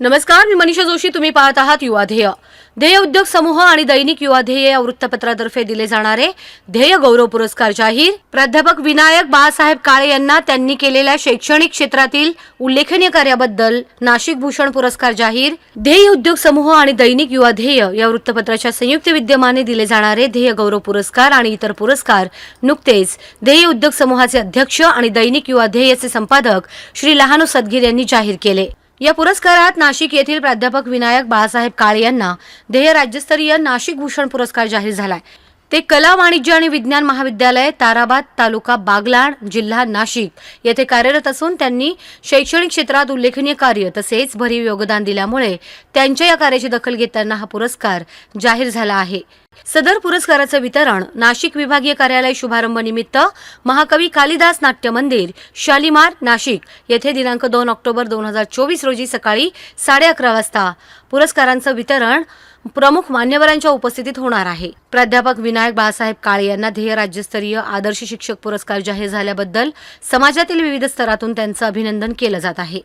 नमस्कार मी मनीषा जोशी तुम्ही पाहत आहात युवा ध्येय. ध्येय उद्योग समूह आणि दैनिक युवा ध्येय या वृत्तपत्रातर्फे दिले जाणारे ध्येय गौरव पुरस्कार जाहीर. प्राध्यापक विनायक बाळासाहेब काळे यांना त्यांनी केलेल्या शैक्षणिक क्षेत्रातील उल्लेखनीय कार्याबद्दल नाशिक भूषण पुरस्कार जाहीर. ध्येय उद्योग समूह आणि दैनिक युवा ध्येय या वृत्तपत्राच्या संयुक्त विद्यमाने दिले जाणारे ध्येय गौरव पुरस्कार आणि इतर पुरस्कार नुकतेच ध्येय उद्योग समूहाचे अध्यक्ष आणि दैनिक युवा ध्येयचे संपादक श्री लहानू सदगीर यांनी जाहीर केले. या पुरस्कारात नाशिक येथील प्राध्यापक विनायक बाळासाहेब काळे यांना ध्येय राज्यस्तरीय नाशिक भूषण पुरस्कार जाहीर झालाय. ते कला वाणिज्य आणि विज्ञान महाविद्यालय ताराबाद तालुका बागलाण जिल्हा नाशिक येथे कार्यरत असून त्यांनी शैक्षणिक क्षेत्रात उल्लेखनीय कार्य तसेच भरीव योगदान दिल्यामुळे त्यांच्या या कार्याची दखल घेताना हा पुरस्कार जाहीर झाला आहे. सदर पुरस्काराचं वितरण नाशिक विभागीय कार्यालय शुभारंभ निमित्त महाकवी कालिदास नाट्य मंदिर शालिमार नाशिक येथे दिनांक दोन ऑक्टोबर दोन हजार चोवीस रोजी सकाळी साडे अकरा वाजता पुरस्कारांचं वितरण प्रमुख मान्यवरांच्या उपस्थितीत होणार आहे. प्राध्यापक विनायक बाळासाहेब काळे यांना ध्येय राज्यस्तरीय आदर्श शिक्षक पुरस्कार जाहीर झाल्याबद्दल समाजातील विविध स्तरातून त्यांचं अभिनंदन केलं जात आहे.